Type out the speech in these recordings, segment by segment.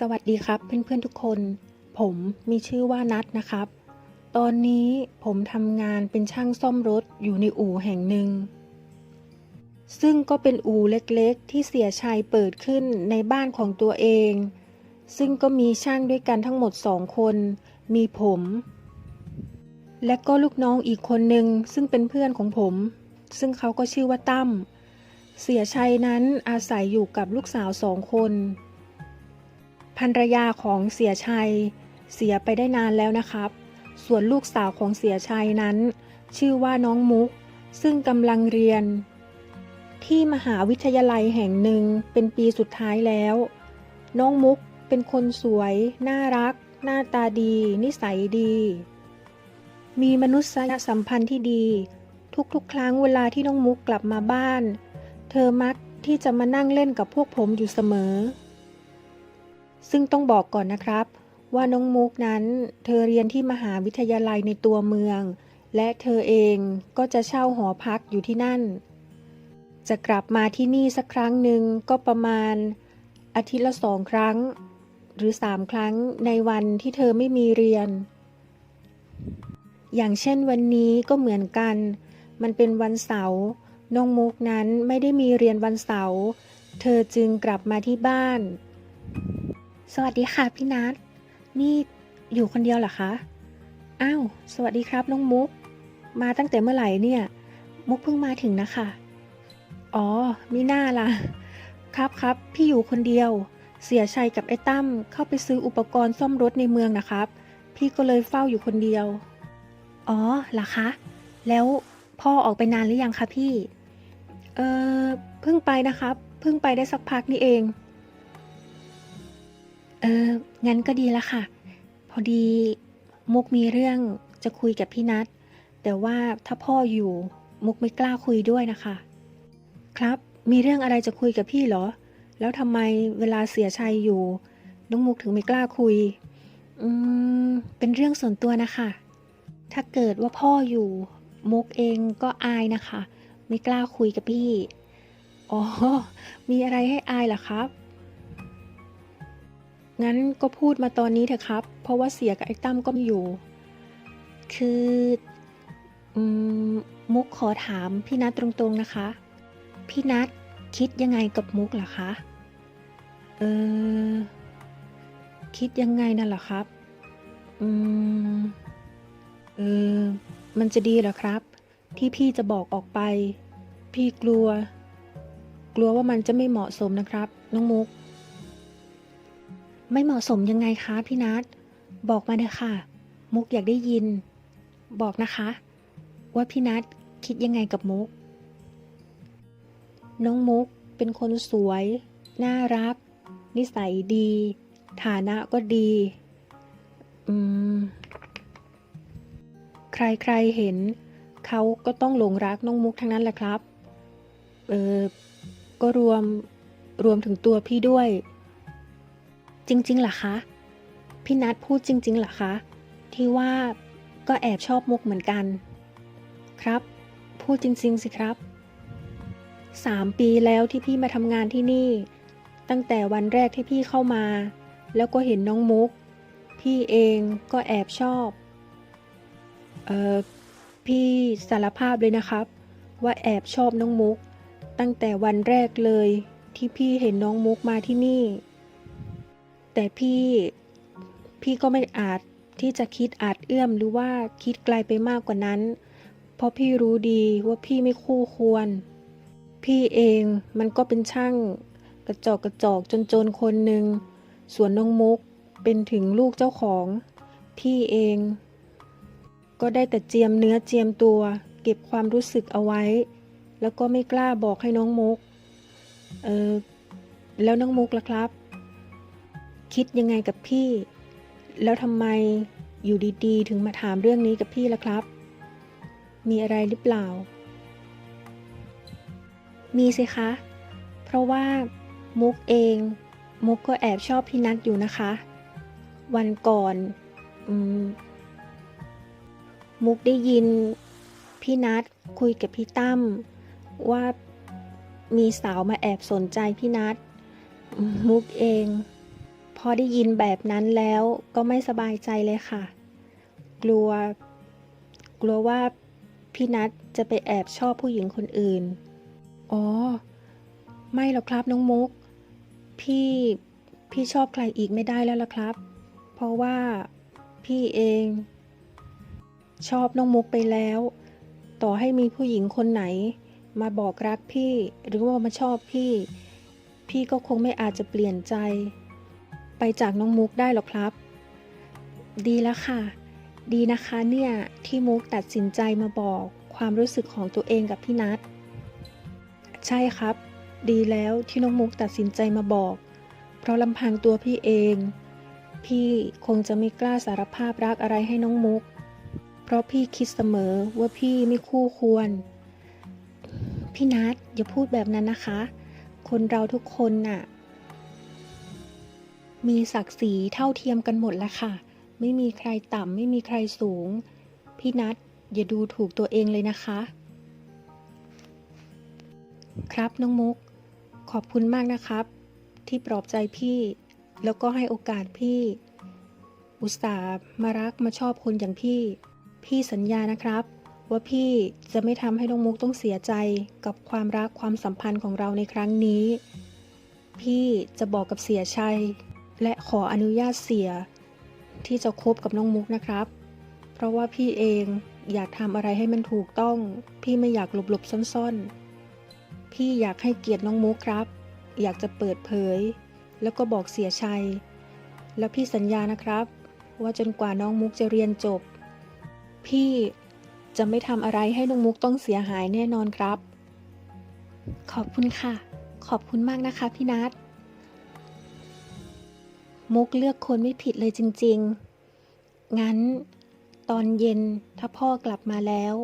สวัสดีครับเพื่อนๆทุกคน ผมมีชื่อว่านัทนะครับ ตอนนี้ผมทำงานเป็นช่างซ่อมรถอยู่ในอู่แห่งหนึ่ง ซึ่งก็เป็นอู่เล็กๆ ที่เสียชัยเปิดขึ้นในบ้านของตัวเอง ซึ่งก็มีช่างด้วยกันทั้งหมดสองคน มีผม และก็ลูกน้องอีกคนหนึ่งซึ่งเป็นเพื่อนของผม ซึ่งเขาก็ชื่อว่าตั้มเสียชัยนั้นอาศัยอยู่กับลูกสาวสองคน ภรรยาของเสียชัย เสียไปได้นานแล้วนะครับ ส่วนลูกสาวของเสียชัยนั้น ชื่อว่าน้องมุก ซึ่งกำลังเรียน ที่มหาวิทยาลัยแห่งหนึ่งเป็นปีสุดท้ายแล้ว น้องมุกเป็นคนสวย น่ารัก หน้าตาดี นิสัยดี มีมนุษยสัมพันธ์ที่ดี ทุกๆ ครั้งเวลาที่น้องมุกกลับมาบ้าน เธอมักที่จะมานั่งเล่นกับพวกผมอยู่เสมอ ซึ่งต้องบอกก่อนนะครับ ว่าน้องมุกนั้น เธอเรียนที่มหาวิทยาลัยในตัวเมือง และเธอเองก็จะเช่าหอพักอยู่ที่นั่น จะกลับมาที่นี่สักครั้งหนึ่งก็ประมาณ อาทิตย์ละสองครั้ง หรือสามครั้งในวันที่เธอไม่มีเรียน อย่างเช่นวันนี้ก็เหมือนกัน มันเป็นวันเสาร์น้องมุกนั้นไม่ได้มีเรียนวันเสาร์เธอจึงกลับมาที่บ้าน สวัสดีค่ะพี่นัทนี่อยู่คนเดียวเหรอคะ อ้าว สวัสดีครับน้องมุก มาตั้งแต่เมื่อไหร่เนี่ย มุกเพิ่งมาถึงนะคะ อ๋อมีหน้าล่ะ ครับครับพี่อยู่คนเดียว เสียชัยกับไอ้ตั้มเข้าไปซื้ออุปกรณ์ซ่อมรถในเมืองนะครับ พี่ก็เลยเฝ้าอยู่คนเดียว อ๋อเหรอคะ แล้วพ่อออกไปนานหรือยังคะพี่ เออเพิ่งไปนะครับ เพิ่งไปได้สักพักนี่เอง เออ งั้นก็ดีละค่ะ พอดีมุกมีเรื่องจะคุยกับพี่นัทแต่ว่าถ้าพ่ออยู่มุกไม่กล้าคุยด้วยนะคะ ครับมีเรื่องอะไรจะคุยกับพี่เหรอ แล้วทำไมเวลาเสียชัยอยู่ น้องมุกถึงไม่กล้าคุย อืม เป็นเรื่องส่วนตัวนะคะ ถ้าเกิดว่าพ่ออยู่ มุกเองก็อายนะคะ ไม่กล้าคุยกับพี่ อ๋อ มีอะไรให้อายเหรอครับ งั้นก็พูดมาตอนนี้เถอะครับ เพราะว่าเสียกับไอ้ตั้มก็ไม่อยู่ คืออมมุกขอถามพี่นัทตรงๆนะคะ พี่นัทคิดยังไงกับมุกเหรอคะ เออ คิดยังไงนั่นเหรอครับ อืม เออ มันจะดีเหรอครับ ที่พี่จะบอกออกไป พี่กลัว กลัวว่ามันจะไม่เหมาะสมนะครับ น้องมุก ไม่เหมาะสมยังไงคะพี่นัทบอกมาเถอะค่ะ มุกอยากได้ยิน บอกนะคะ ว่าพี่นัทคิดยังไงกับมุก น้องมุกเป็นคนสวย น่ารัก นิสัยดี ฐานะก็ดี อืม ใครๆเห็น เขาก็ต้องหลงรักน้องมุกทั้งนั้นแหละครับ เออก็รวมรวมถึงตัวพี่ด้วย จริงๆหรอคะ พี่นัทพูดจริงๆหรอคะ ที่ว่าก็แอบชอบมุกเหมือนกัน ครับ พูดจริงๆสิครับสามปีแล้วที่พี่มาทำงานที่นี่ ตั้งแต่วันแรกที่พี่เข้ามา แล้วก็เห็นน้องมุก พี่เองก็แอบชอบ เออพี่สารภาพเลยนะครับ ว่าแอบชอบน้องมุก ตั้งแต่วันแรกเลยที่พี่เห็นน้องมุกมาที่นี่ แต่พี่พี่ก็ไม่อาจที่จะคิดอาจเอื้อมหรือว่าคิดไกลไปมากกว่านั้น เพราะพี่รู้ดีว่าพี่ไม่คู่ควร พี่เองมันก็เป็นช่างกระจอกกระจอกจนๆคนหนึ่ง ส่วนน้องมุกเป็นถึงลูกเจ้าของ พี่เอง ก็ได้แต่เจียมเนื้อเจียมตัว เก็บความรู้สึกเอาไว้ แล้วก็ไม่กล้าบอกให้น้องมุก เออแล้วน้องมุกล่ะครับ คิดยังไงกับพี่ แล้วทำไมอยู่ดีๆ ถึงมาถามเรื่องนี้กับพี่ล่ะครับ มีอะไรหรือเปล่า มีสิคะ เพราะว่ามุกเอง มุกก็แอบชอบพี่นัทอยู่นะคะ วันก่อนอมมุกได้ยินพี่นัทคุยกับพี่ตั้มว่ามีสาวมาแอบสนใจพี่นัทมุกเอง อได้ยินแบบนั้นแล้วก็ไม่สบายใจเลยค่ะ กลัว กลัวว่าพี่นัทจะไปแอบชอบผู้หญิงคนอื่น อ๋อ ไม่หรอกครับน้องมุก พี่พี่ชอบใครอีกไม่ได้แล้วล่ะครับ เพราะว่าพี่เอง ชอบน้องมุกไปแล้ว ต่อให้มีผู้หญิงคนไหน มาบอกรักพี่หรือว่ามาชอบพี่ พี่ก็คงไม่อาจจะเปลี่ยนใจ จากน้องมุกได้หรอครับ ดีแล้วค่ะ ดีนะคะเนี่ยที่มุกตัดสินใจมาบอกความรู้สึกของตัวเองกับพี่นัทใช่ครับ ดีแล้วที่น้องมุกตัดสินใจมาบอก เพราะลำพังตัวพี่เอง พี่คงจะไม่กล้าสารภาพรักอะไรให้น้องมุก เพราะพี่คิดเสมอว่าพี่ไม่คู่ควร พี่นัทอย่าพูดแบบนั้นนะคะ คนเราทุกคนน่ะ มีศักดิ์ศรีเท่าเทียมกันหมดแล้วค่ะ ไม่มีใครต่ำไม่มีใครสูง พี่นัทอย่าดูถูกตัวเองเลยนะคะ ครับน้องมุก ขอบคุณมากนะครับ ที่ปลอบใจพี่ แล้วก็ให้โอกาสพี่ อุตส่าห์มารักมาชอบคนอย่างพี่ พี่สัญญานะครับ ว่าพี่จะไม่ทำให้น้องมุกต้องเสียใจกับความรักความสัมพันธ์ของเราในครั้งนี้ พี่จะบอกกับเสียชัย และขออนุญาตเสีย ที่จะคบกับน้องมุกนะครับ เพราะว่าพี่เองอยากทำอะไรให้มันถูกต้อง พี่ไม่อยากหลบๆซ่อนๆ พี่อยากให้เกียรติน้องมุกครับ อยากจะเปิดเผย แล้วก็บอกเสียชัย แล้วพี่สัญญานะครับ ว่าจนกว่าน้องมุกจะเรียนจบ พี่จะไม่ทำอะไรให้น้องมุกต้องเสียหายแน่นอนครับ ขอบคุณค่ะ ขอบคุณมากนะคะพี่นัท มุกเลือกคนไม่ผิดเลยจริง ๆ งั้น ตอนเย็นถ้าพ่อกลับมาแล้ว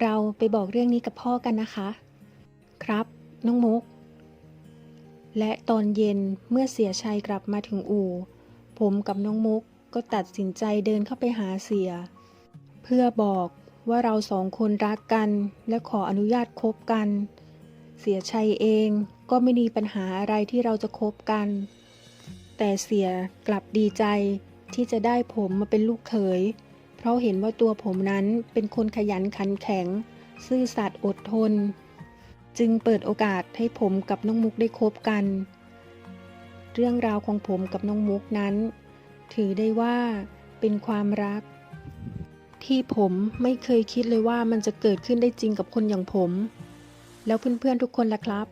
เราไปบอกเรื่องนี้กับพ่อกันนะคะ ครับ น้องมุก และตอนเย็นเมื่อเสียชัยกลับมาถึงอู่ ผมกับน้องมุกก็ตัดสินใจเดินเข้าไปหาเสีย เพื่อบอกว่าเราสองคนรักกันและขออนุญาตคบกัน เสียชัยเองก็ไม่มีปัญหาอะไรที่เราจะคบกัน แต่เสียกลับดีใจที่จะได้ผมมาเป็นลูกเขย เพราะเห็นว่าตัวผมนั้นเป็นคนขยันขันแข็ง ซื่อสัตย์อดทน จึงเปิดโอกาสให้ผมกับน้องมุกได้คบกัน เรื่องราวของผมกับน้องมุกนั้น ถือได้ว่าเป็นความรัก ที่ผมไม่เคยคิดเลยว่ามันจะเกิดขึ้นได้จริงกับคนอย่างผม แล้วเพื่อนๆทุกคนล่ะครับ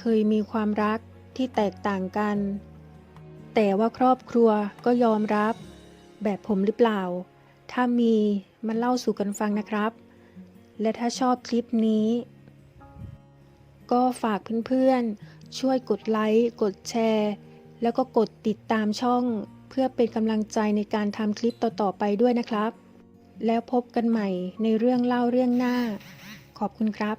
เคยมีความรักที่แตกต่างกัน แต่ว่าครอบครัวก็ยอมรับ แบบผมหรือเปล่า ถ้ามีมาเล่าสู่กันฟังนะครับ และถ้าชอบคลิปนี้ ก็ฝากเพื่อนๆ ช่วยกดไลค์ กดแชร์ แล้วก็กดติดตามช่อง เพื่อเป็นกำลังใจในการทำคลิปต่อๆไปด้วยนะครับ แล้วพบกันใหม่ในเรื่องเล่าเรื่องหน้า ขอบคุณครับ